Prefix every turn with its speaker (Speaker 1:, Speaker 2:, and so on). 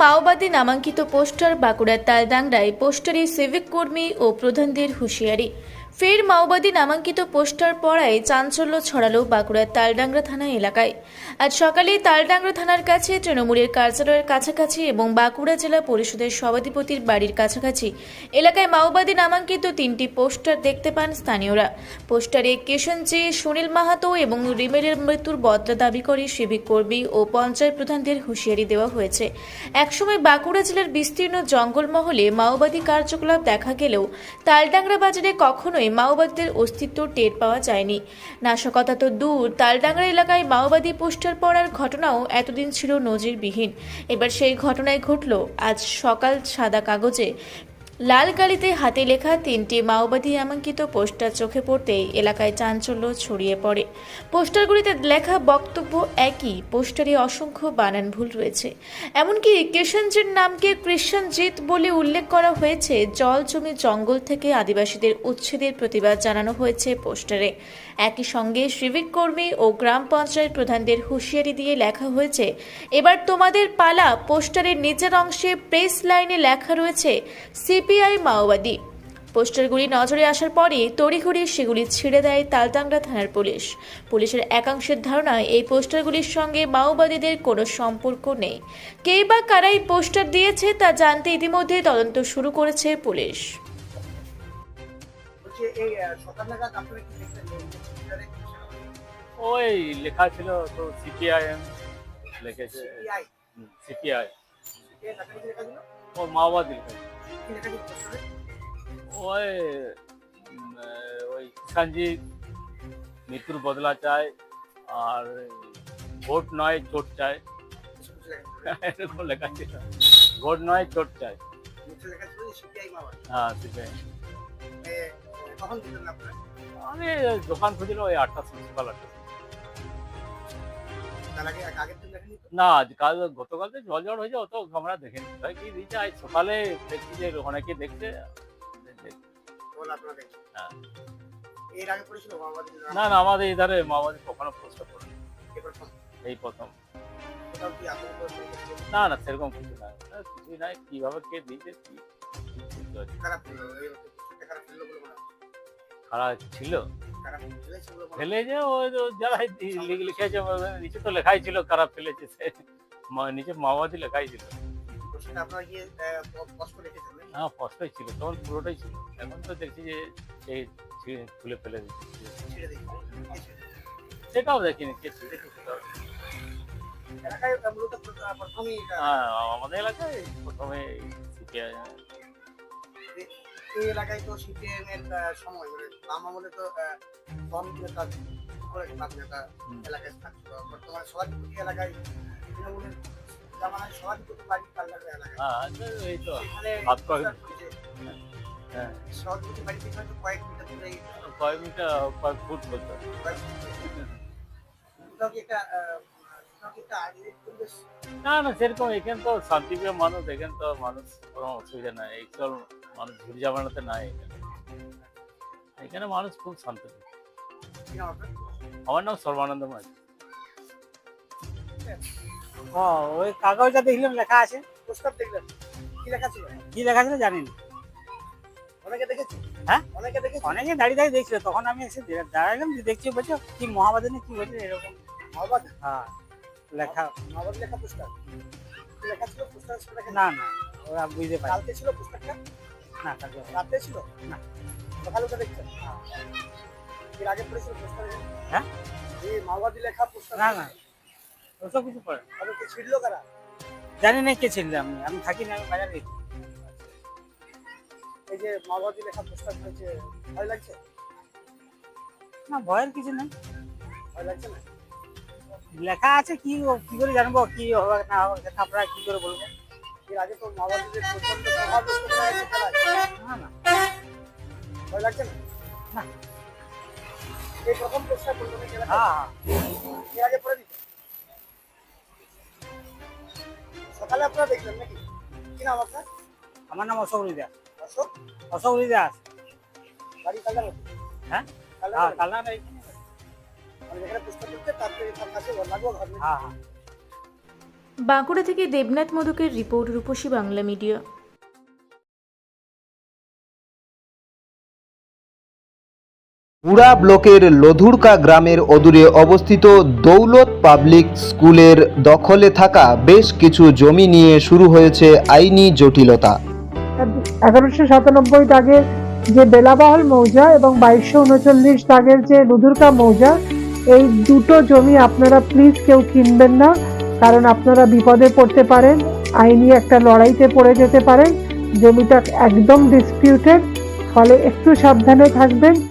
Speaker 1: মাওবাদী নামাঙ্কিত পোস্টার বাঁকুড়ার তালদাংরায় পোস্টারে সিভিক কর্মী ও প্রধানদের হুঁশিয়ারি। ফের মাওবাদী নামাঙ্কিত পোস্টার পড়ায় চাঞ্চল্য ছড়ালো বাঁকুড়ার তালডাংরা থানা এলাকায়। আজ সকালে তালডাংরা থানার কাছে তৃণমূলের কার্যালয়ের কাছাকাছি এবং বাঁকুড়া জেলা পরিষদের সভাধিপতির বাড়ির কাছাকাছি এলাকায় মাওবাদী নামাঙ্কিত তিনটি পোস্টার দেখতে পান স্থানীয়রা। পোস্টারে কিষণজি সুনীল মাহাতো এবং রিমেলের মৃত্যুর বদলা দাবি করে সিভিক কর্মী ও পঞ্চায়েত প্রধানদের হুঁশিয়ারি দেওয়া হয়েছে। একসময় বাঁকুড়া জেলার বিস্তীর্ণ জঙ্গলমহলে মাওবাদী কার্যকলাপ দেখা গেলেও তালডাংরা বাজারে কখনোই মাওবাদীদের অস্তিত্ব টের পাওয়া যায়নি। নাশকতা তো দূর তালডাঙ্গা এলাকায় মাওবাদী পোস্টার পড়ার ঘটনাও এতদিন ছিল নজিরবিহীন। এবার সেই ঘটনায় ঘটল, আজ সকাল সাদা কাগজে লাল গালিতে হাতে লেখা তিনটি মাওবাদী নামাঙ্কিত পোস্টার চোখে পড়তেই এলাকায় চাঞ্চল্য ছড়িয়ে পড়ে। পোস্টারগুলিতে লেখা বক্তব্য একই, পোস্টারে অসংখ্য বানান ভুল রয়েছে। এমনকি কিষণজির নামকে কৃষ্ণজিৎ বলে উল্লেখ করা হয়েছে, জল জমি জঙ্গল থেকে আদিবাসীদের উচ্ছেদের প্রতিবাদ জানানো হয়েছে পোস্টারে। একই সঙ্গে সিভিক কর্মী ও গ্রাম পঞ্চায়েত প্রধানদের হুঁশিয়ারি দিয়ে লেখা হয়েছে, এবার তোমাদের পালা। পোস্টারের নিচের অংশে প্রেস লাইনে লেখা রয়েছে সিপিআই মাওবাদী। পোস্টারগুলি নজরে আসার পরই তড়িঘড়ি সেগুলি ছিঁড়ে দেয় তালতাংরা থানার পুলিশ। পুলিশের একাংশের ধারণা এই পোস্টারগুলির সঙ্গে মাওবাদীদের কোনো সম্পর্ক নেই। কে বা কারা এই পোস্টার দিয়েছে তা জানতে ইতিমধ্যে তদন্ত শুরু করেছে পুলিশ?
Speaker 2: ওই লেখা ছিল তো সিপিআইএম লিখেছে। সিপিআই? ও মাওবাদী
Speaker 3: লেখা?
Speaker 2: ওই ওই কিষানজি মৃত্যুর বদলা চায় আর ভোট নয় চোট চায়। এরকম লেখা ছিল ভোট নয় চোট চায়। হ্যাঁ সিপিআই আমি দোকান খুঁজছিল ওই আটটা সকাল আটটা না কাল গতকাল তো জল জল হয়েছে অত আমরা দেখিনি। কি দিয়েছে আজ সকালে দেখছি যে অনেকে দেখছে। হ্যাঁ। না? না আমাদের এধারে মাওবাদী কখনো প্রস্তাব করে
Speaker 3: এই প্রথম।
Speaker 2: না না সেরকম কিছু আহ, কিছুই নাই। কীভাবে কে দিয়েছে কি
Speaker 3: খারাপ ছিল, এই।
Speaker 2: ফেলে যে ওই যারা লিখেছে নিচে তো লেখাই ছিল খারাপ ফেলেছে সে মা- নিচে মাওবাদী লেখাই ছিল? হ্যাঁ স্পষ্টই ছিল তখন পুরোটাই ছিল এখন তো দেখছি যে সেই খুলে ফেলে দিচ্ছে? সেটাও দেখিনি কে ছিঁড়ে হ্যাঁ আমাদের এলাকায় প্রথমে
Speaker 3: এই এলাকায় তো সিপিএম সময় মানে বাম আমলে তো কম নেতা করে বাম নেতা এলাকায় থাকতো। বর্তমানে সভাধিপতি এলাকায় তৃণমূলের জামানায় সভাধিপতি বাড়ি কাল্লার এলাকায়।
Speaker 2: হ্যাঁ হ্যাঁ।
Speaker 3: বাড়ি কয়েক মিটার দূরে
Speaker 2: কয়েক মিটার কয়েক ফুট বলতে।
Speaker 3: কোথাও কি একটা
Speaker 2: না না সেরকম এখানে তো শান্তিপ্রিয় মানুষ এখানে তো মানুষ কোনো অসুবিধা নাই। এইসব মানুষ ঝুড়ি জামানাতে নাই এখানে। এখানে মানুষ খুব শান্ত? আমার নাম সর্বানন্দ মাঝি।
Speaker 4: ও ওই কাগজটা দেখলাম লেখা আছে।
Speaker 3: কি লেখা ছিল?
Speaker 4: কি লেখা ছিল জানি না
Speaker 3: অনেকে দেখেছে?
Speaker 4: হ্যাঁ?
Speaker 3: অনেকে দেখেছে?
Speaker 4: অনেকে দাঁড়িয়ে দাঁড়িয়ে দেখছিল। তখন আমি এসে দাঁড়ালাম দেখছি বলছে কি কি বলছে? এরকম। হ্যাঁ লেখা।
Speaker 3: ছিল?
Speaker 4: না না ওরা বুঝতে পারি
Speaker 3: কালকে ছিল পোস্টারটা
Speaker 4: না কালকে
Speaker 3: রাতে ছিল?
Speaker 4: না।
Speaker 3: সকালে তো দেখছেন এর আগে পড়েছিল পোস্টার?
Speaker 4: হ্যাঁ?
Speaker 3: এই মাওবাদী লেখা পোস্টার?
Speaker 4: না না। ওসব কিছু পড়ে। না।
Speaker 3: তবে কি ছিড়লো কারা?
Speaker 4: জানি না কে ছিল আমি আমি থাকি না আমি বাজারে গেছি।
Speaker 3: এই যে মাওবাদী লেখা পোস্টার হয়েছে ভয় লাগছে?
Speaker 4: না ভয়ের কিছু নেই।
Speaker 3: ভয় লাগছে না?
Speaker 4: লেখা আছে কি করে জানব কি হবে না হবে আপনারা কি করে বলব?
Speaker 3: এর আগে তো মাওবাদীদের প্রচণ্ড প্রভাব বিস্তার করা হয়েছে খেলায়
Speaker 4: না? না
Speaker 3: ভয় লাগছে না?
Speaker 4: না।
Speaker 3: এই প্রথম করব নাকি
Speaker 4: হ্যাঁ
Speaker 3: এর আগে পড়ে দিত সকালে আপনারা দেখলেন নাকি? কি নাম আপনার?
Speaker 4: আমার নাম অশোক দাস
Speaker 3: অশোক?
Speaker 4: অশোক দাস
Speaker 3: বাড়ি কালার
Speaker 4: হ্যাঁ?
Speaker 3: কালার
Speaker 4: হ্যাঁ কালনা নাই
Speaker 3: মানে যেখানে পুস্তক করতে তার থেকে তার কাছে লাগবো ঘর
Speaker 4: হ্যাঁ হ্যাঁ।
Speaker 1: বাঁকুড়া থেকে দেবনাথ মোদকের রিপোর্ট রূপসী বাংলা মিডিয়া।
Speaker 5: পুরা ব্লকের লধুরকা গ্রামের অদূরে অবস্থিত দৌলত পাবলিক স্কুলের দখলে থাকা বেশ কিছু জমি নিয়ে শুরু হয়েছে আইনি জটিলতা।
Speaker 6: এগারোশো সাতানব্বই দাগের যে বেলাবহল মৌজা এবং বাইশশো উনচল্লিশ দাগের যে লুধুরকা মৌজা এই দুটো জমি আপনারা প্লিজ কেউ কিনবেন না। কারণ আপনারা বিপদে পড়তে পারেন, আইনি একটা লড়াইতে পড়ে যেতে পারেন, জমিটা একদম ডিসপিউটেড ফলে একটু সাবধানে থাকবেন।